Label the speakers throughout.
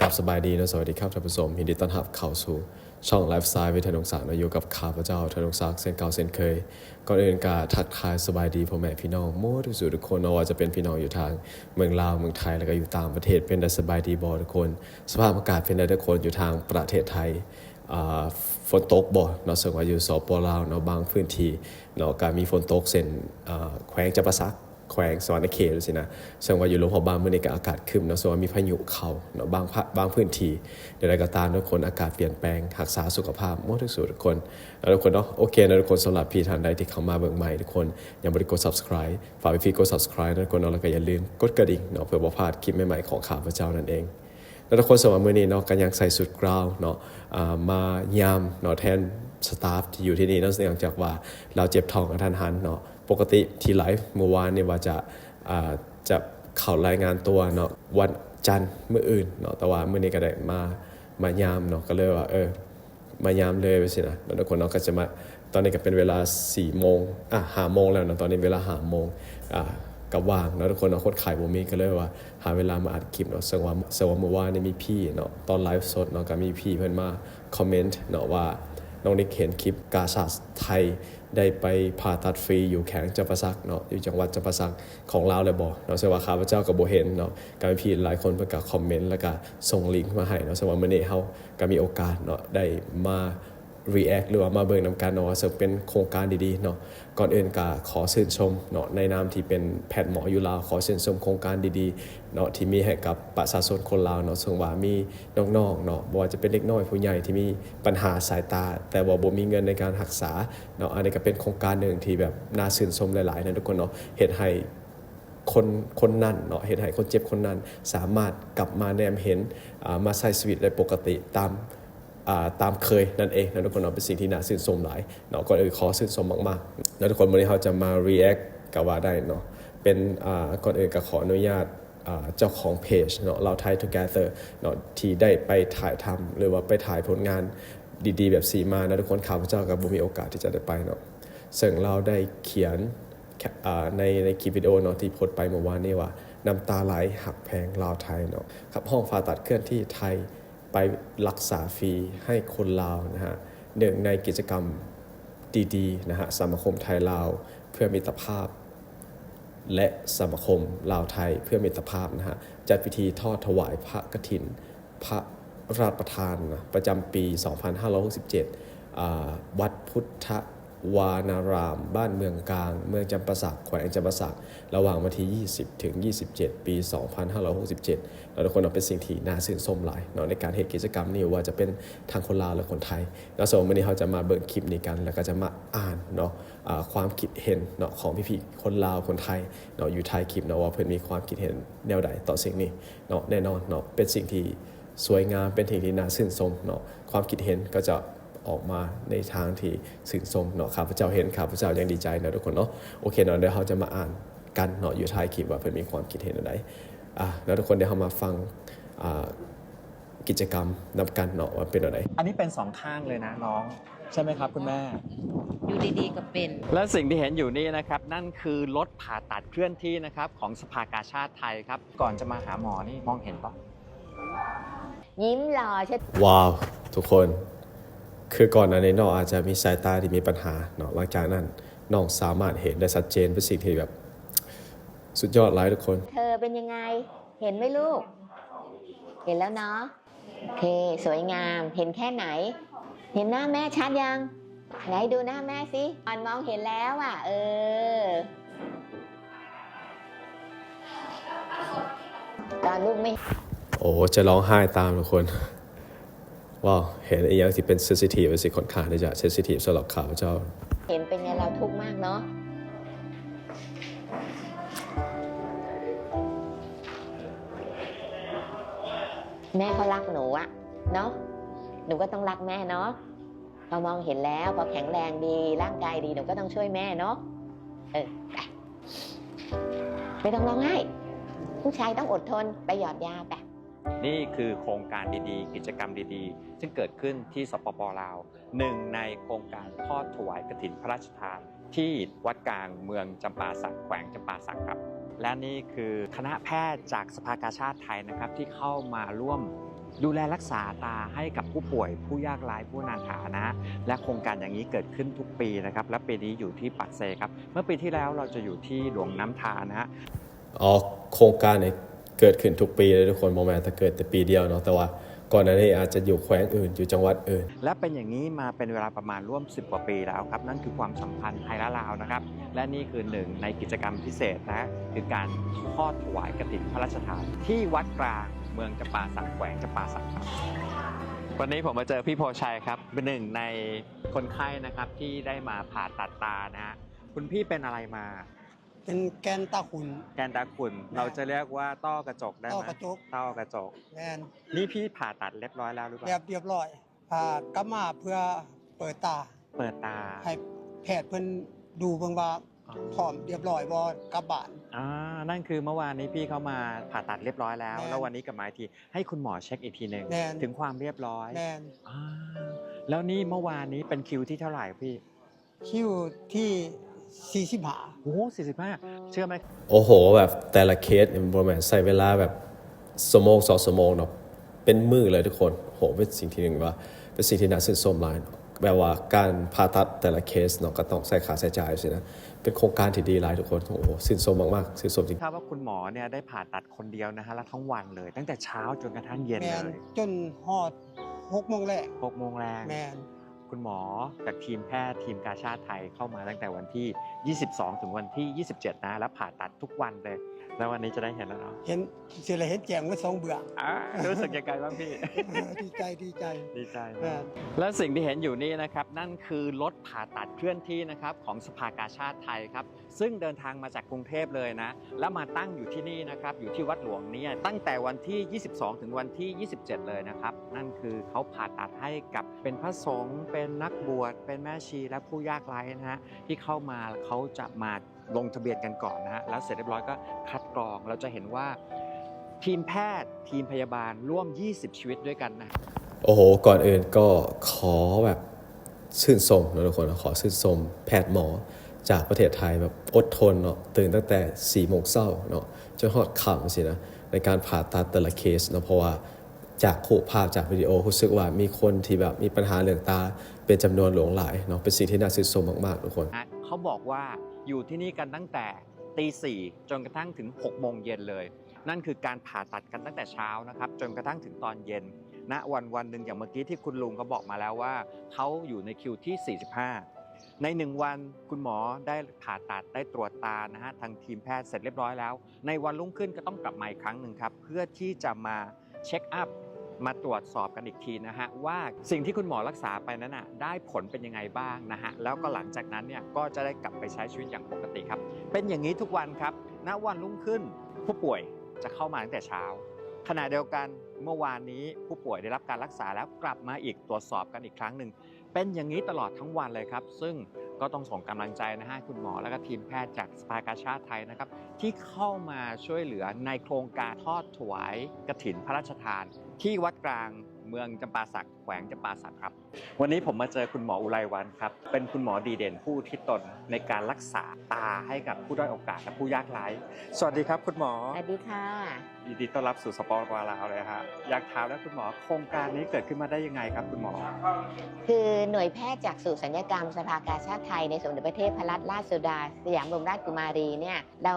Speaker 1: กับสบายดีนะสวัสดีครับท่านผู้ชมยินดีต้อนรับเข้าสู่ช่องไลฟ์สไตล์วิทยานุศักดิ์นะอยู่กับข้าพเจ้าธนุศักดิ์เส้นเก่าเส้นเคย ก่อนอื่นกาทักทายสบายดีพ่อแม่พี่น้องโม้ทุกสุดทุกคนไม่ว่าจะเป็นพี่น้องอยู่ทางเมืองลาวเมืองไทยแล้วก็อยู่ต่างประเทศเป็นได้สบายดีบอทุกคน สภาพอากาศเป็นได้ทุกคนอยู่ทางประเทศไทยฝนตกบ่เนาะซึ่งว่าอยู่สปลาวเนาะบางพื้นที่เนาะก็มีฝนตกเส้นแขวงจำปาสัก แขวงสวรรณเขตสินะซึ่งว่าอยู่ลมพอบางมื้อในี้ก็อากาศครึมเนาะส่วนว่ามีพายุเข้าเนาะบางบางพื้นที่เดี๋ยวใดก็ตามทุกคนอากาศเปลี่ยนแปลงรักษาสุขภาพหมดทุกส่วนทุกคนแล้วทุกคนเนาะโอเคนะทุกคนสำหรับพี่ทานใดที่เข้ามาเบิ่งใหม่ทุกคนยังบ่ได้กด subscribe ฝากพี่กด subscribe นะทุกคนเนาะแล้วก็อย่าลืมกดกระดิ่งเนาะเพื่อบ่พลาดคลิปใหม่ๆของข้าวพระเจ้านั่นเองแล้วทุกคนสำหรับมื้อนี้เนาะก็ยังใส่สุดกราวเนาะมายามเนาะแทนสตาฟที่อยู่ที่นี่เนาะเนื่องจากว่าเราเจ็บท้องกระทันหันเนาะ ปกติที่ไลฟ์เมื่อวานเนี่ยว่าจะอ่าจะเข้ารายงานตัวเนาะวันจันทร์เมื้ออื่นเนาะแต่ว่ามื้อนี้ก็ได้มามายามเนาะก็เลยว่าเออมายามเลยไปสินะแล้วทุกคนเนาะก็จะมาตอนนี้ก็เป็นเวลา4ี่โมงอะหาโมงแล้วนะตอนนี้เวลาหาโมงอะกับว่างเนาะทุกคนเนาะโคนขายบ่มีก็เลยว่า หาเวลามาอัดคลิปเนาะซึ่งว่าซึ่งว่าเมื่อวานนี่มีพี่เนาะตอนไลฟ์สดเนาะก็มีพี่เพิ่อนมาคอมเมนต์เนาะว่าน้องนิกเห็นคลิปกาชาดไทย ได้ไปผ่าตัดฟรีอยู่แขวงจัปาสักเนาะอยู่จังหวัดจัปาสักของลาวเลยบอกเนาะซึ่งว่าข้าพเจ้ากับโบเห็นเนาะการพี่หลายคนประกาศคอมเมนต์แล้วก็ส่งลิงก์มาให้เนาะสว่ามื้อนี้เฮาก็มีโอกาสเนาะได้มา react หรือว่ามาเบิ่งนำกันเนาะว่าซึ่งเป็นโครงการดีๆเนาะก่อนอื่นก็ขอชื่นชมเนาะในนามที่เป็นแพทย์หมออยู่ลาวขอชื่นชมโครงการดีๆเนาะที่มีให้กับประชาชนคนลาวเนาะซึ่งว่ามีน้องๆเนาะบ่ว่าจะเป็นเด็กน้อยผู้ใหญ่ที่มีปัญหาสายตา แต่ว่าบ่มีเงินในการรักษาเนาะอันนี้ก็เป็นโครงการหนึ่งที่แบบน่าชื่นชมหลายๆนะทุกคนเนาะเฮ็ดให้คนคนนั้นเนาะเห็นให้คนเจ็บคนนั้นสามารถกลับมาแนมเห็นมาใช้ชีวิตได้ปกติตาม ตามเคยนั่นเองนะทุกคนเนาะเป็นสิ่งที่น่าชื่นชมหลายเนาะก่อนอื่นขอชื่นชมมากๆแล้วทุกคนวันนี้เราจะมา react กับว่าได้เนาะเป็นก่อนอื่นก็ขออนุญาตเจ้าของเพจเนาะเราไทย together เนาะที่ได้ไปถ่ายทำหรือว่าไปถ่ายผลงานดีๆ แบบสีมานะทุกคนข้าวพระเจ้ากับบุมีโอกาสที่จะได้ไปเนาะซึ่งเราได้เขียนในในคลิปวิดีโอเนาะที่โพสต์ไปเมื่อวานนี้ว่าน้ำตาไหลหักแพงลาวไทยเนาะครับห้องผ่าตัดเคลื่อนที่ไทย ไปรักษาฟรีให้คนลาวนะฮะหนึ่งในกิจกรรมดีๆนะฮะสมาคมไทยลาวเพื่อมิตรภาพ และสมาคมลาวไทยเพื่อมิตรภาพนะฮะจัดพิธีทอดถวายพระกฐิน พระราชประทานนะประจำปี 2567 วัดพุทธ วานาราม บ้านเมืองกลาง เมืองจำปาสักแขวงจำปาสักระหว่างวันที่ 20 ถึง 27 ปี 2567แล้วทุกคนเอาเป็นสิ่งที่น่าชื่นชมหลายเนาะในการเหตุกิจกรรมนี้ว่าจะเป็นทางคนลาวและคนไทยแล้วสมวันนี้เขาจะมาเบิ่งคลิปนี้กัน แล้วก็จะมาอ่านเนาะความคิดเห็นเนาะของพี่ๆคนลาวคนไทยเนาะอยู่ไทยคลิปเนาะว่าเพิ่อนมีความคิดเห็นแนวใดต่อสิ่งนี้เนาะแน่นอนเนาะเป็นสิ่งที่สวยงามเป็นสิ่งที่น่าชื่นชมเนาะความคิดเห็นก็จะ ออกมาในทางที่ชื่นชมเนาะข้าพเจ้าเห็นข้าพเจ้ายังดีใจนะทุกคนเนาะโอเคเนาะเดี๋ยวเราจะมาอ่านกันเนาะอยู่ท้ายคลิปว่าเพิ่นมีความคิดเห็นอะไรอะแล้วทุกคนเดี๋ยวเรามาฟังอ่ากิจกรรมนำกันเนาะว่าเป็นอะไร
Speaker 2: อันนี้เป็นสองข้างเลยนะน้องใช่ไหมครับคุณแม่
Speaker 3: อยู่ดีๆก็เป็น
Speaker 2: และสิ่งที่เห็นอยู่นี่นะครับ นั่นคือรถผ่าตัดเคลื่อนที่นะครับของสภากาชาติไทยครับ ก่อนจะมาหาหมอนี่มองเห็นปะ
Speaker 3: ยิ้มหล่อเช่น
Speaker 1: ว้าว ทุกคน คือก่อนหน้านี้น้องอาจจะมีสายตาที่มีปัญหาเนาะหลังจากนั้นน้องสามารถเห็นได้ชัดเจนเป็นสิ่งที่แบบ สุดยอดหลายทุกคน
Speaker 3: เธอเป็นยังไง เห็นไหมลูก เห็นแล้วเนาะโอเค สวยงาม เห็นแค่ไหน เห็นหน้าแม่ชัดยัง ไหนดูหน้าแม่สิอ่อนมองเห็นแล้วอะ เออ ตอนลูกไม่
Speaker 1: โอ้ จะร้องไห้ตามทุกคน ว้าเห็นไอ้อยังที่เป็นเซนซิทีฟสิค่อนข้างที่จะเซนซิทีฟสำหรับข่าวเจ้า
Speaker 3: เห็นเป็นไงเราทุกข์มากเนาะแม่เขารักหนูอะเนาะหนูก็ต้องรักแม่เนาะพอมองเห็นแล้วพอแข็งแรงดีร่างกายดีหนูก็ต้องช่วยแม่เนาะเออไปไม่ต้องร้องไห้ผู้ชายต้องอดทนไปหยอดยาไป
Speaker 2: นี่คือโครงการดีๆ กิจกรรมดีๆ ซึ่งเกิดขึ้นที่สปปลาวหนึ่งในโครงการทอดถวายกฐินพระราชทาน ที่วัดกลางเมืองจำปาสักแขวงจำปาสักครับ และนี่คือคณะแพทย์จากสภากาชาติไทยนะครับ ที่เข้ามาร่วมดูแลรักษาตาให้กับผู้ป่วย ผู้ยากไร้ผู้นาถานะ และโครงการอย่างนี้เกิดขึ้นทุกปีนะครับ และปีนี้อยู่ที่ปักเซครับ เมื่อปีที่แล้วเราจะอยู่ที่หลวงน้ำทานะฮะ
Speaker 1: อ๋อโครงการเนี่ย เกิดขึ้นทุกปีเลยทุกคนโมแมนแต่เกิดแต่ปีเดียวเนาะแต่ว่าก่อนหน้านี้อาจจะอยู่แขวงอื่นอยู่จังหวัดอื่น
Speaker 2: และเป็นอย่างนี้มาเป็นเวลาประมาณร่วม 10 กว่าปีแล้วครับ นั่นคือความสัมพันธ์ไทยและลาวนะครับ และนี่คือหนึ่งในกิจกรรมพิเศษนะฮะคือการทอดถวายกฐินพระราชทาน ที่วัดกลางเมืองจำปาสักแขวงจำปาสักครับวันนี้ผมมาเจอพี่โพชัยครับเป็นหนึ่งในคนไข้นะครับที่ได้มาผ่าตัดตานะฮะคุณพี่เป็นอะไรมา
Speaker 4: เป็นแกนตาขุน
Speaker 2: แกนตาขุ่นเราจะเรียกว่าต้อกระจกได้ไหม
Speaker 4: ต้อกระจก
Speaker 2: ต้อกระจก
Speaker 4: แมน
Speaker 2: นี่พี่ผ่าตัดเรียบร้อยแล้วหรือเป
Speaker 4: เรีย
Speaker 2: ล่า
Speaker 4: บเรียบร้อยผ่ากลับมาเพื่อเปิดตา
Speaker 2: เปิดตา
Speaker 4: ให้แพทย์เพิ่นดูเบิ่งว่าพร้อมเรียบร้อยบ่กลับบ้าน
Speaker 2: อ่านั่นคือเมื่อวานนี้พี่เขามาผ่าตัดเรียบร้อยแล้ว
Speaker 4: แม่น
Speaker 2: แล้ววันนี้กลับมาอีกทีให้คุณหมอเช็คอีกทีหนึ่ง
Speaker 4: แม่น
Speaker 2: ถึงความเรียบร้อย
Speaker 4: แมน
Speaker 2: อ่าแล้วนี่เมื่อวานนี้เป็นคิวที่เท่าไหร่พี่
Speaker 4: คิวที่ 45
Speaker 2: โอ้สี่สิบห้าเชื่อไหม
Speaker 1: โอ้โห แบบแต่ละเคสเนี่ยโมแมนใส่เวลาแบบสมงสองสมงเนาะเป็นมือเลยทุกคนโหเป็นสิ่งที่หนึ่งว่า เป็นสิ่งที่น่าชื่นชมหลายเนาะแบบว่าการผ่าตัดแต่ละเคสเนาะก็ต้องใส่ขาใส่จ่ายสินะเป็นโครงการที่ดีหลายทุกคนโอ้โหชื่นชมมากๆชื่นชมจริง
Speaker 2: ทราบว่าคุณหมอเนี่ยได้ผ่าตัดคนเดียวนะฮะแล้วทั้งวันเลย ตั้งแต่เช้าจนกระทั่งเย็น
Speaker 4: แม
Speaker 2: เล
Speaker 4: น
Speaker 2: ย
Speaker 4: จนฮอด6โมงแรก
Speaker 2: หกโมงแรง
Speaker 4: แมน
Speaker 2: คุณหมอจากทีมแพทย์ทีมกาชาติไทยเข้ามาตั้งแต่วันที่ 22 ถึงวันที่ 27 นะ แล้วผ่าตัดทุกวันเลย แล้ววันนี้จะได้เห็นแล้วเนาะ
Speaker 4: เห็นสิเลยเห็นแจงไว้สองเบื่อ
Speaker 2: อ่ารู้สึกยังไงบ้างพี่
Speaker 4: ดีใจดีใจ
Speaker 2: ดีใจ
Speaker 4: แม
Speaker 2: มาก
Speaker 4: น
Speaker 2: และสิ่งที่เห็นอยู่นี่นะครับ นั่นคือรถผ่าตัดเคลื่อนที่นะครับของสภากาชาติไทยครับ ซึ่งเดินทางมาจากกรุงเทพเลยนะ แล้วมาตั้งอยู่ที่นี่นะครับ อยู่ที่วัดหลวงเนี่ยตั้งแต่วันที่ 22 ถึงวันที่ 27 เลยนะครับ นั่นคือเขาผ่าตัดให้กับเป็นพระสงฆ์เป็นนักบวชเป็นแม่ชีและผู้ยากไร้นะฮะที่เข้ามาเขาจะมาลงทะเบียนกันก่อนนะฮะแล้วเสร็จเรียบร้อยก็คัดกรองเราจะเห็นว่าทีมแพทย์ทีมพยาบาลร่วม 20 ชีวิตด้วยกันนะ
Speaker 1: โอ้โห ก่อนอื่นก็ขอแบบชื่นชมนะทุกคนขอชื่นชมแพทย์หมอจากประเทศไทยแบบอดทนเนาะตื่นตั้งแต่4ี่โมงเช้าเนาะจนฮอดค่ำสินะในการผ่าตัดแต่ละเคสเนาะเพราะว่า จากโคภาพจากวิดีโอรู้สึกว่ามีคนที่แบบมีปัญหาเรื่องตาเป็นจำนวนหลวงหลายเนาะเป็นสิ่งที่น่าชื่นชมมากๆทุกคน
Speaker 2: เขาบอกว่าอยู่ที่นี่กันตั้งแต่ตีสี่จนกระทั่งถึง6โมงเย็นเลย นั่นคือการผ่าตัดกันตั้งแต่เช้านะครับจนกระทั่งถึงตอนเย็นณวันวันหนึ่งอย่างเมื่อกี้ที่คุณลุงเขาบอกมาแล้วว่าเขาอยู่ในคิวที่ 45 ในหนึ่งวันคุณหมอได้ผ่าตัดได้ตรวจตานะฮะทางทีมแพทย์เสร็จเรียบร้อยแล้ว ในวันรุ่งขึ้นก็ต้องกลับมาอีกครั้งหนึ่งครับเพื่อที่จะมาเช็คอัพ มาตรวจสอบกันอีกทีนะฮะว่าสิ่งที่คุณหมอรักษาไปนั้นน่ะได้ผลเป็นยังไงบ้างนะฮะแล้วก็หลังจากนั้นเนี่ยก็จะได้กลับไปใช้ชีวิตอย่างปกติครับ เป็นอย่างนี้ทุกวันครับณวันรุ่งขึ้นผู้ป่วยจะเข้ามาตั้งแต่เช้าขณะเดียวกันเมื่อวานนี้ผู้ป่วยได้รับการรักษาแล้วกลับมาอีกตรวจสอบกันอีกครั้งหนึ่งเป็นอย่างนี้ตลอดทั้งวันเลยครับ ซึ่งก็ต้องส่งกำลังใจนะฮะคุณหมอและก็ทีมแพทย์จากสภากาชาติไทยนะครับที่เข้ามาช่วยเหลือในโครงการทอดถวายกฐินพระราชทาน ที่วัดกลางเมืองจำปาสักแขวงจำปาสักครับวันนี้ผมมาเจอคุณหมออุไรวันครับ เป็นคุณหมอดีเด่นผู้ที่ตนในการรักษาตาให้กับผู้ด้อยโอกาสและผู้ยากไร้สวัสดีครับคุณหมอ
Speaker 3: สวัสดีค่ะ
Speaker 2: ยินดีต้อนรับสู่สปอร์ตวาลาวเลยฮะอยากถามแล้วคุณหมอโครงการนี้เกิดขึ้นมาได้ยังไงครับคุณหมอ
Speaker 3: คือหน่วยแพทย์จากสู่สัญญกรรมสภากาชาติไทยในสมเด็จพระเทพรัตนราชสุดา สยามบรมราชกุมารีเนี่ยเรา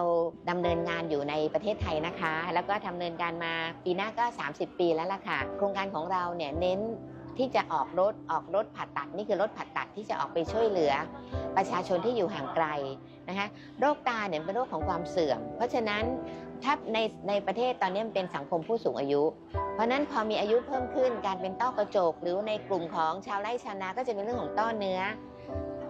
Speaker 3: ดำเนินงานอยู่ในประเทศไทยนะคะ แล้วก็ดำเนินการมาปีหน้าก็ 30 ปีแล้วล่ะค่ะ โครงการของเราเนี่ยเน้น ที่จะออกรถออกรถผ่าตัดนี่คือรถผ่าตัดที่จะออกไปช่วยเหลือ ประชาชนที่อยู่ห่างไกลนะคะโรคตาเนี่ยเป็นโรคของความเสื่อม เพราะฉะนั้นถ้าในในประเทศตอนนี้มันเป็นสังคมผู้สูงอายุ เพราะฉะนั้นพอมีอายุเพิ่มขึ้นการเป็นต้อกระจก หรือในกลุ่มของชาวไร่ชาวนาก็จะเป็นเรื่องของต้อเนื้อ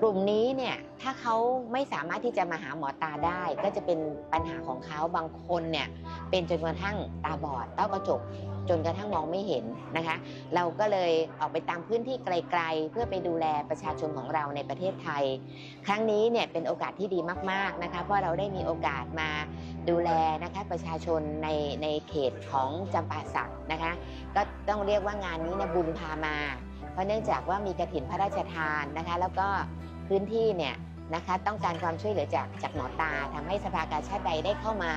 Speaker 3: กลุ่มนี้เนี่ยถ้าเขาไม่สามารถที่จะมาหาหมอตาได้ ก็จะเป็นปัญหาของเขาบางคนเนี่ยเป็นจนกระทั่งตาบอดต้อกระจกจนกระทั่งมองไม่เห็นนะคะ เราก็เลยออกไปตามพื้นที่ไกลๆ เพื่อไปดูแลประชาชนของเราในประเทศไทย ครั้งนี้เนี่ยเป็นโอกาสที่ดีมากๆนะคะเพราะเราได้มีโอกาสมาดูแลนะคะประชาชนในในเขตของจำปาสักนะคะ ก็ต้องเรียกว่างานนี้เนี่ยบุญพามา เพราะเนื่องจากว่ามีกระถินพระราชทานนะคะ แล้วก็ พื้นที่เนี่ยนะคะต้องการความช่วยเหลือจากจากหมอตาทำให้สภากาชาติใดได้เข้ามา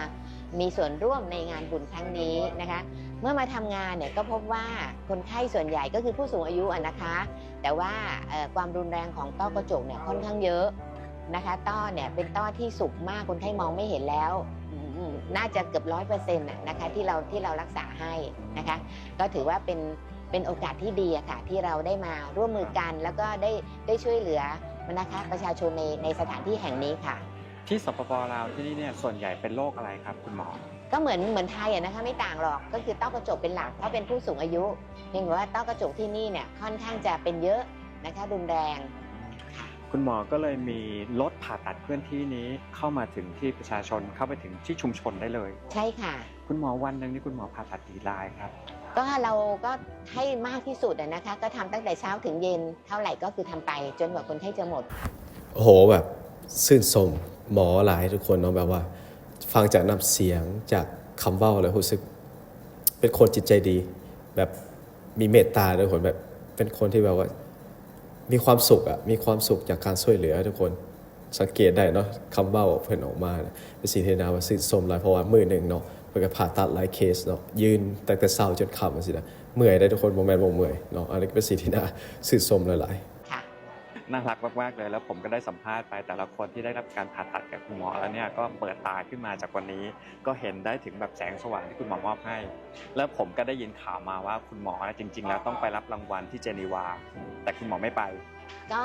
Speaker 3: มีส่วนร่วมในงานบุญครั้งนี้นะคะ เมื่อมาทำงานเนี่ยก็พบว่าคนไข้ส่วนใหญ่ก็คือผู้สูงอายุนะคะ แต่ว่าความรุนแรงของต้อกระจกเนี่ยค่อนข้างเยอะนะคะ ต้อเนี่ยเป็นต้อที่สุกมากคนไข้มองไม่เห็นแล้วน่าจะเกือบร้อยเปอร์เซ็นต์นะคะที่เราที่เรารักษาให้นะคะ ก็ถือว่าเป็น เป็นโอกาสที่ดีอะค่ะที่เราได้มาร่วมมือกัน แล้วก็ได้ได้ช่วยเหลือนะคะประชาชนในในสถานที่แห่งนี้ค่ะ
Speaker 2: ที่สปปลาวที่นี่เนี่ยส่วนใหญ่เป็นโรคอะไรครับคุณหมอ
Speaker 3: ก็เหมือนเหมือนไทยอะนะคะไม่ต่างหรอกก็คือต้อกระจกเป็นหลักเพราะเป็นผู้สูงอายุ เพียงแต่ว่าต้อกระจกที่นี่เนี่ยค่อนข้างจะเป็นเยอะนะคะรุนแรง
Speaker 2: คุณหมอก็เลยมีรถผ่าตัดเคลื่อนที่นี้เข้ามาถึงที่ประชาชนเข้าไปถึงที่ชุมชนได้เลย
Speaker 3: ใช่ค่ะ
Speaker 2: คุณหมอวันหนึ่งนี่คุณหมอผ่าตัดกี่รายครับ
Speaker 3: ก็เราก็ให้มากที่สุดนะคะ ก็ทำตั้งแต่เช้าถึงเย็นเท่าไหร่ก็คือทำไปจนกว่าคนไข้จะหมด
Speaker 1: โอ้โหแบบซื่นชมหมอหลายทุกคนเนาะแบบว่า ฟังจากน้ำเสียงจากคำเว้าแล้วรู้สึก เป็นคนจิตใจดี แบบมีเมตตาทุกคนแบบเป็นคนที่แบบว่า มีความสุขอะมีความสุขจากการช่วยเหลือทุกคนสังเกตได้เนาะคำเว้าเพิ่นออกมาเนี่ยเป็นสิ่งที่นาว่าซื่นชมหลายเพราะว่ามือหนึ่งเนาะ เพิ่นก็ผ่าตัดหลายเคสเนาะยืนตั้งแต่เช้าจนค่ำจังซี่นะเมื่อยได้ทุกคนบ่แม่นบ่เมื่อยเนาะอันนี้ก็เป็นสิ่งที่น่าชื่นชมหลายๆ
Speaker 3: ค่ะ
Speaker 2: น่ารักมากๆเลย แล้วผมก็ได้สัมภาษณ์ไปแต่ละคนที่ได้รับการผ่าตัดกับคุณหมอแล้วเนี่ยก็เปิดตาขึ้นมาจากวันนี้ ก็เห็นได้ถึงแบบแสงสว่างที่คุณหมอมอบให้ แล้วผมก็ได้ยินข่าวมาว่าคุณหมอจริง ๆ แล้วต้องไปรับรางวัลที่เจนีวา แต่คุณหมอไม่ไป
Speaker 3: ก็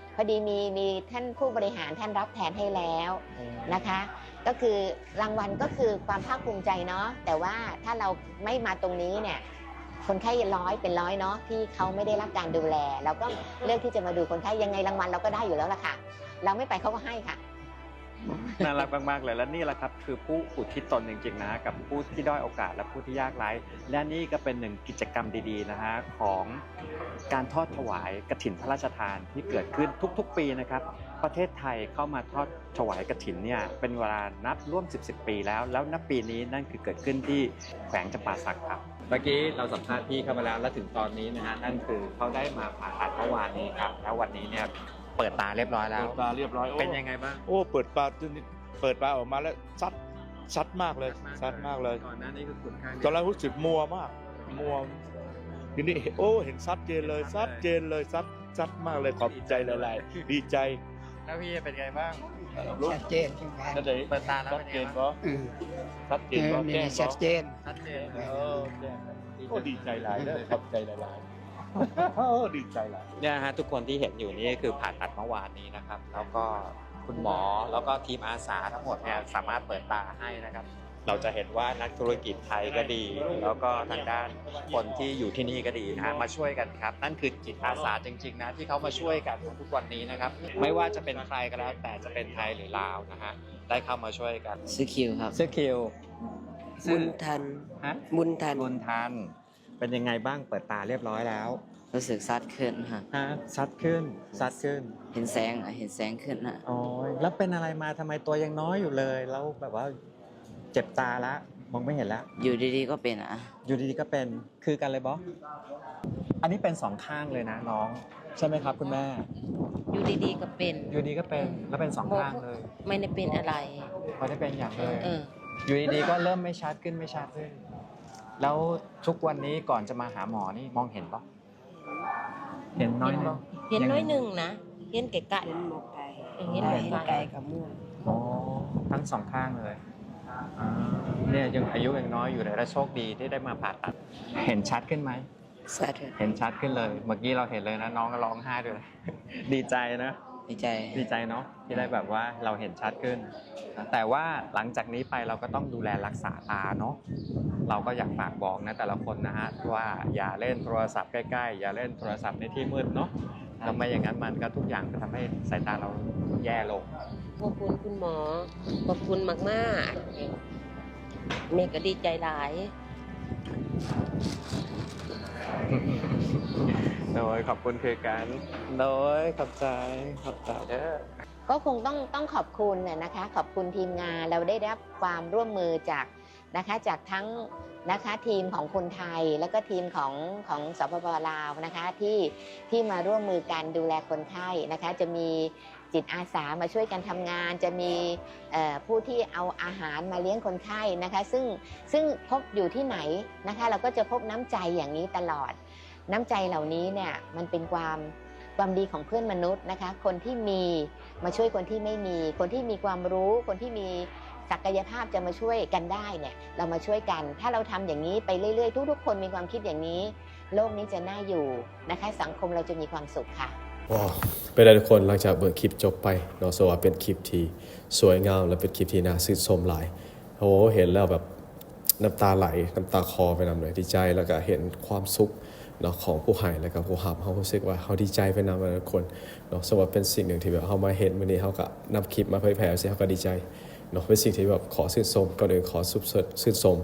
Speaker 3: พ อดีมีมีท่านผู้บริหารท่านรับแทนให้แล้วนะคะ ก็คือรางวัลก็คือความภาคภูมิใจเนาะแต่ว่าถ้าเราไม่มาตรงนี้เนี่ยคนไข้ร้อยเป็นร้อยเนาะที่เขาไม่ได้รับการดูแล เราก็เลือกที่จะมาดูคนไข้ยังไงรางวัลเราก็ได้อยู่แล้วล่ะค่ะ เราไม่ไปเขาก็ให้ค่ะ
Speaker 2: น่ารักมากๆเลยและนี่แหละครับคือผู้อุทิศตนจริงๆนะกับผู้ที่ด้อยโอกาสและผู้ที่ยากไร้และนี่ก็เป็นหนึ่งกิจกรรมดีๆนะฮะของการทอดถวายกฐินพระราชทานที่เกิดขึ้นทุกๆ ปีนะครับ ประเทศไทยเข้ามาทอดถวายกฐินเนี่ยเป็นเวลานับร่วม10 10 ปีแล้ว แล้วนับปีนี้นั่นคือเกิดขึ้นที่แขวงจำปาสักครับเมื่อกี้เราสัมภาษณ์พี่เข้ามาแล้วและถึงตอนนี้นะฮะนั่นคือเขาได้มาผ่าตัดเมื่อวานนี้ครับแล้ววันนี้เนี่ย เปิดตาเรียบร้อยแล้
Speaker 5: เปิ
Speaker 2: ว
Speaker 5: ดตาเรียบร้อยโอ้
Speaker 2: เป็นยังไงบ้าง
Speaker 5: โอ้เปิดตาจนเปิดตาออกมาแล้วซัดซัดมากเลยซัดมากเลย
Speaker 2: ก่อนหน้านี้คือคุณข้าง
Speaker 5: ตอนแรกรู้สึกมัวมากมัวทีนี้โอ้เห็นซัดเจนเลยซัดเจนเลยซัดซัดมากเลยขอบใจหลาย ๆ ดีใจ
Speaker 2: แล้วพี่เป็นไงบ้าง
Speaker 5: รู้
Speaker 4: ชัดเจนใช่ไหม
Speaker 5: ชัดเจน
Speaker 2: เปิดตาแล้ว
Speaker 5: ชั
Speaker 2: เป็
Speaker 5: ด
Speaker 2: น
Speaker 5: เจ
Speaker 2: ไง
Speaker 5: น
Speaker 2: บ้าง
Speaker 5: ก็
Speaker 4: เออ
Speaker 5: ชัดเจ
Speaker 4: เอนอ
Speaker 5: ก็
Speaker 4: นี่
Speaker 5: แก้ง
Speaker 4: ชัดเจ
Speaker 5: ก็
Speaker 4: น
Speaker 2: ชัดเจน
Speaker 5: เออแก้งโอ้ดีใจหลายเลยขอบใจหลาย ๆ โอ้ดีใจหลาย
Speaker 2: เนี่ยฮะทุกคนที่เห็นอยู่นี่คือผ่าตัดเมื่อวานนี้นะครับ แล้วก็คุณหมอแล้วก็ทีมอาสาทั้งหมดเนี่ยสามารถเปิดตาให้นะครับ เราจะเห็นว่านักธุรกิจไทยก็ดี แล้วก็ทางด้านคนที่อยู่ที่นี่ก็ดีนะฮะมาช่วยกันครับ นั่นคือจิตอาสาจริงๆนะที่เขามาช่วยกันทุกวันนี้นะครับ ไม่ว่าจะเป็นใครก็แล้วแต่จะเป็นไทยหรือลาวนะฮะได้เข้ามาช่วยกัน
Speaker 6: ซื้อคิวครับ
Speaker 2: เสื้อคิว
Speaker 6: บุญทัน
Speaker 2: ฮะ
Speaker 6: บุญทัน
Speaker 2: บุญทัน เป็นยังไงบ้างเปิดตาเรียบร้อยแล้ว
Speaker 6: รู้สึกซัดขึ้นฮะ
Speaker 2: ฮะชัดขึ้นชัดขึ้น
Speaker 6: เห็นแสงอะเห็นแสงขึ้นฮะ
Speaker 2: โอ้ยแล้วเป็นอะไรมาทำไมตัวยังน้อยอยู่เลย แล้วแบบว่าเจ็บตาละมองไม่เห็นแล้ว
Speaker 6: อยู่ดีๆก็เป็นอะ
Speaker 2: อยู่ดีๆก็เป็นคือกันเลยบออันนี้เป็นสองข้างเลยนะน้อง ใช่ไหมครับ คุณแม่
Speaker 7: อยู่ดีๆก็เป็น
Speaker 2: อยู่ดีก็เป็นแล้วเป็นสองข้างเลย
Speaker 7: ไม่ได้เป็นอะไร
Speaker 2: ไม่ได้เป็นอย่างเลย
Speaker 7: เออ
Speaker 2: อยู่ดีๆก็เริ่มไม่ชัดขึ้นไม่ชัดขึ้น แล้วทุกวันนี้ก่อนจะมาหาหมอนี่มองเห็นปะเห็นน้อยมั้ง
Speaker 7: เห็นน้อยหนึ่งนะเห็นไก่ไก่
Speaker 6: เห็นหมกไก่
Speaker 7: เห็น
Speaker 6: เห็
Speaker 7: ไก่
Speaker 6: น
Speaker 7: ไก่
Speaker 6: ไก่กับม่วง
Speaker 2: อ๋อทั้งสองข้างเลยอ่าเนี่ยยังอายุยังน้อยอยู่เลยและโชคดีที่ได้มาผ่าตัด เห็นชัดขึ้นไหม
Speaker 6: ซัดขึ้น
Speaker 2: เห็นชัดขึ้นเลย เมื่อกี้เราเห็นเลยนะน้องก็ร้องไห้ด้วยดีใจนะ
Speaker 6: ดีใจ
Speaker 2: ดีใจเนาะที่ได้แบบว่าเราเห็นชัดขึ้น แต่ว่าหลังจากนี้ไปเราก็ต้องดูแลรักษาตาเนาะเราก็อยากฝากบอกนะแต่ละคนนะฮะว่าอย่าเล่นโทรศัพท์ใกล้ๆ อย่าเล่นโทรศัพท์ในที่มืดเนาะทำไมอย่างนั้นมันก็ทุกอย่างจะทำให้สายตาเราแย่ลง
Speaker 7: ขอบคุณคุณหมอขอบคุณมากมากๆแม่ก็ดีใจหลาย
Speaker 2: โดยขอบคุณคือกันโดยขอบใจขอบใจเด้อ
Speaker 3: ก็คงต้องต้องขอบคุณน่ะนะคะ ขอบคุณทีมงานเราได้รับความร่วมมือจากนะคะจากทั้งนะคะทีมของคนไทยแล้วก็ทีมของของสปปลาวนะคะที่ที่มาร่วมมือกันดูแลคนไข้นะคะ จะมีจิตอาสามาช่วยกันทำงาน จะมีเอ่อผู้ที่เอาอาหารมาเลี้ยงคนไข้นะคะ ซึ่งซึ่งพบอยู่ที่ไหนนะคะ เราก็จะพบน้ำใจอย่างนี้ตลอด น้ำใจเหล่านี้เนี่ยมันเป็นความความดีของเพื่อนมนุษย์นะคะ คนที่มีมาช่วยคนที่ไม่มี คนที่มีความรู้ คนที่มีศักยภาพจะมาช่วยกันได้เนี่ยเรามาช่วยกัน ถ้าเราทำอย่างนี้ไปเรื่อยๆ ทุก ๆ คนมีความคิดอย่างนี้ โลกนี้จะน่าอยู่นะคะ สังคมเราจะมีความสุขค่ะ
Speaker 1: ว้าวเป็นไรทุกคนหลังจากเบิ่งคลิปจบไปเนาะสว่าเป็นคลิปที่สวยงามและเป็นคลิปที่น่าชื่นชมหลายโอ้เห็นแล้วแบบน้ำตาไหลน้ำตาคอไปนำเลยดีใจแล้วก็เห็นความสุข เนาะของผู้ให้แล้วก็ผู้รับเขารู้สึกว่าเขาดีใจไปนำเลยทุกคนเนาะสว่าเป็นสิ่งหนึ่งที่แบบเขามาเห็นวันนี้เขาก็นำคลิปมาเผยแพร่สิเขาก็ดีใจเนาะเป็นสิ่งที่แบบขอชื่นชมก็เลยขอซุบสื่นชม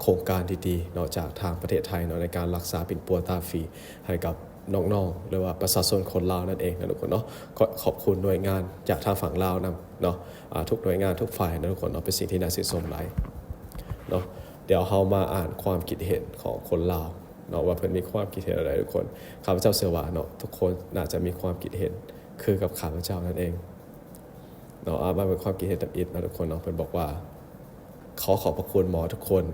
Speaker 1: โครงการดีๆนอกจากทางประเทศไทยเนาะในการรักษาปิ่นปัวตาฟรีให้กับน้องๆหรือว่าประชาชนคนลาวนั่นเองนะทุกคนเนาะก็ขอบคุณหน่วยงานจากทางฝั่งลาวนํเนาะทุกหน่วยงานทุกฝ่ายนะทุกคนเนาะเป็นสิ่งที่น่าชื่นชมหลายเนาะเดี๋ยวเรามาอ่านความคิดเห็นของคนลาว เนาะว่าเพิ่อนมีความคิดเห็นอะไรทุกคนข้าพเจ้าเชื่อว่าเนาะทุกคนน่าจะมีความคิดเห็นคือกับข้าพเจ้านั่นเองเนาะอ่ามาเป็นความคิดเห็นตับอิดนะทุกคนเนาะเพิ่อนบอกว่าขอขอบพระคุณหมอทุกคน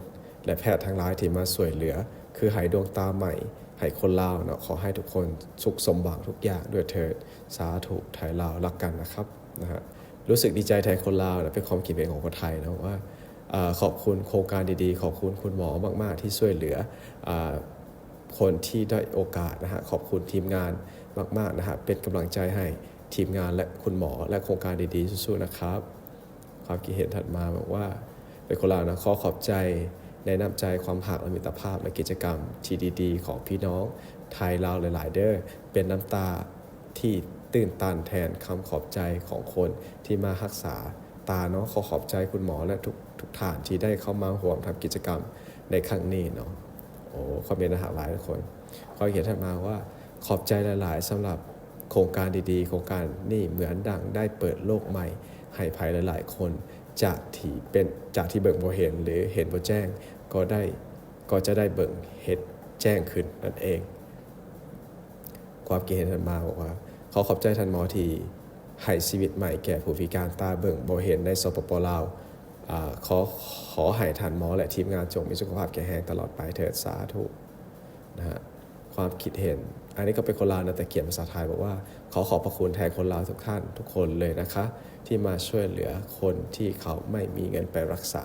Speaker 1: และแพทย์ทั้งหลายที่มาช่วยเหลือ คือหายดวงตาใหม่ให้คนลาวเนาะขอให้ทุกคนสุขสมหวังทุกอย่างด้วยเถิดสาธุไทยลาวรักกันนะครับนะฮะรู้สึกดีใจแทนคนลาวนะเป็นความคิดเห็นของคนไทยนะว่าขอบคุณโครงการดีๆ ขอบคุณคุณหมอมาก ๆ ที่ช่วยเหลืออา คนที่ได้โอกาสนะฮะขอบคุณทีมงานมากๆนะฮะเป็นกำลังใจให้ทีมงานและคุณหมอและโครงการดีๆสู้ๆนะครับ ความคิดเห็นถัดมาบอกว่าเป็นคนลาวนะขอขอบใจในน้ำใจความหักและมิตรภาพและกิจกรรมที่ดีๆ ของพี่น้องไทยลาวหลาย ๆ เด้อเป็นน้ำตาที่ตื่นตันแทนคำขอบใจของคนที่มารักษาตาเนาะขอขอบใจคุณหมอและทุกทุกฐานที่ได้เข้ามาห่วมทำกิจกรรมในครั้งนี้เนาะ โอ้คอมเมนต์นะฮะหลายทุกคนความเขียนถัดมาว่าขอบใจหลาย ๆสำหรับโครงการดี ๆ โครงการนี่เหมือนดังได้เปิดโลกใหม่ ให้ภัยหลาย ๆ คนจากที่เป็นจากที่เบิ่งบ่เห็นหรือเห็นบ่แจ้งก็ได้ก็จะได้เบิ่งเห็นแจ้งขึ้นนั่นเอง ความคิดเห็นทันมาบอกว่าขอขอบใจท่านหมอทีให้ชีวิตใหม่แก่ผู้พิการตาเบิ่งบ่เห็นในสปปลาว ขอขอให้ท่านหมอและทีมงานจงมีสุขภาพแข็งแรงตลอดไปเถิดสาธุนะฮะความคิดเห็น อันนี้ก็เป็นคนลาวนะแต่เขียนภาษาไทยบอกว่า ขอขอบพระคุณแทนคนลาวทุกท่านทุกคนเลยนะคะ ที่มาช่วยเหลือคนที่เขาไม่มีเงินไปรักษา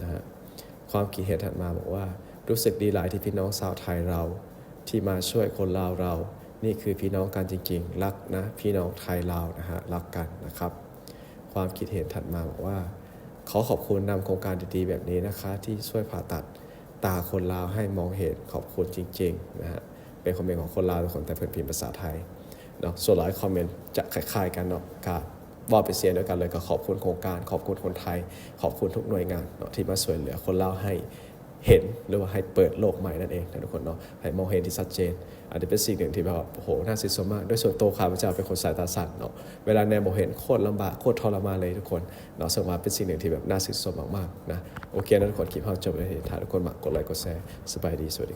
Speaker 1: นะฮะความคิดเห็นถัดมาบอกว่า รู้สึกดีหลายที่พี่น้องชาวไทยเรา ที่มาช่วยคนลาวเรา นี่คือพี่น้องกันจริงๆ รักนะพี่น้องไทยลาวนะฮะรักกันนะครับ ความคิดเห็นถัดมาบอกว่า ขอขอบคุณนำโครงการดีๆแบบนี้นะคะ ที่ช่วยผ่าตัดตาคนลาวให้มองเห็นขอบคุณจริงๆนะฮะเป็นคอมเมนต์ของคนลาวคนแต่เพิ่นพิมพ์ภาษาไทยเนาะส่วนหลายคอมเมนต์จะคล้ายๆกันเนาะกับว่าไปเสียด้วยกันเลยก็ขอบคุณโครงการ ขอบคุณคนไทย ขอบคุณทุกหน่วยงานเนาะที่มาช่วยเหลือคนลาวให้ เห็นหรือว่าให้เปิดโลกใหม่นั่นเองนะทุกคนเนาะให้มองเห็นที่ชัดเจนอันนี้เป็นสิ่งหนึ่งที่แบบโอ้โหน่าสิสมมากด้วยส่วนตัวข้าพเจ้าเป็นคนสายตาสั้นเนาะเวลาแนมองเห็นโคตรลำบากโคตรทรมานเลยทุกคนเนาะสมมาเป็นสิ่งหนึ่งที่แบบน่าชื่นชมมากๆนะโอเคนะทุกคนคลิปเราจบเลยถ้าทุกคนมากกดไลค์กดแชร์สบายดีสวัสดี